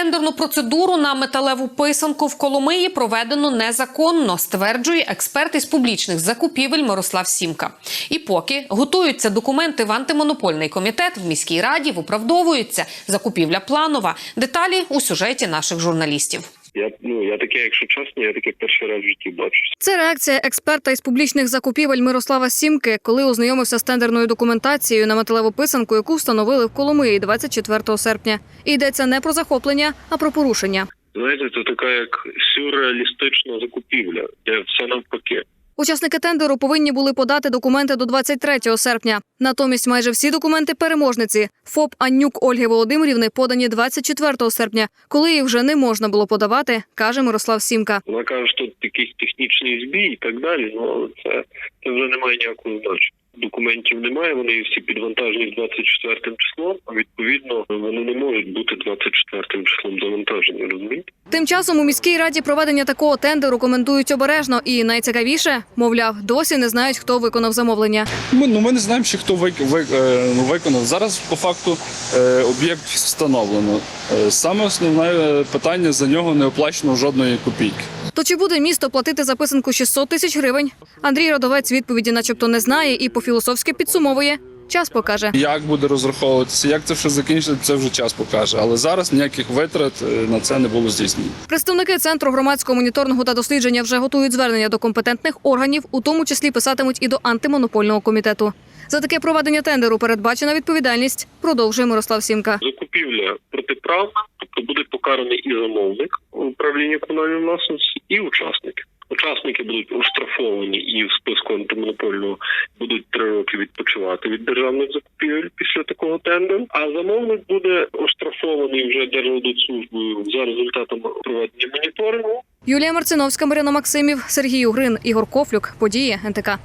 Тендерну процедуру на металеву писанку в Коломиї проведено незаконно, стверджує експерт із публічних закупівель Мирослав Сімка. І поки готуються документи в антимонопольний комітет в міській раді, виправдовуються закупівля планова. Деталі у сюжеті наших журналістів. Я ну я таке, якщо чесно, я таке перший раз в житті бачу. Це реакція експерта із публічних закупівель Мирослава Сімки, коли ознайомився з тендерною документацією на металеву писанку, яку встановили в Коломиї 24 серпня. І йдеться не про захоплення, а про порушення. Знаєте, це така як сюрреалістична закупівля, де все навпаки. Учасники тендеру повинні були подати документи до 23 серпня. Натомість майже всі документи переможниці ФОП Аннюк Ольги Володимирівни подані 24 серпня, коли їх вже не можна було подавати, каже Мирослав Сімка. Вона каже, що тут якийсь технічний збій і так далі. Ну це, це вже немає ніякого значення. Документів немає, вони всі підвантажені з 24 числом, а відповідно вони не можуть бути 24 числом завантажені, розумієте? Тим часом у міській раді проведення такого тендеру коментують обережно, і найцікавіше, мовляв, досі не знають, хто виконав замовлення. Ми, ну, ми не знаємо, чи хто вик, вик, е, виконав. Зараз по факту е, об'єкт встановлено. Е, саме основне питання за нього не оплачено жодної копійки. То чи буде місто платити за писанку 600 тисяч гривень? Андрій Родовець відповіді, начебто, не знає і по-філософськи підсумовує. Час покаже. Як буде розраховуватися, як це все закінчиться, це вже час покаже. Але зараз ніяких витрат е, на це не було здійснено. Представники центру громадського моніторингу та дослідження вже готують звернення до компетентних органів, у тому числі писатимуть і до антимонопольного комітету. За таке проведення тендеру передбачена відповідальність. Продовжує Мирослав Сімка. Закупівля протиправна, тобто буде покараний і замовник управління комунальної власності, і учасники. Учасники будуть оштрафовані і в списку антимонопольного будуть три роки відпочивати від державних закупівель після такого тендеру. А замовник буде оштрафований вже Держаудитслужбою за результатами проведення моніторингу. Юлія Марциновська, Марина Максимів, Сергій Угрин, Ігор Кофлюк. Події НТК.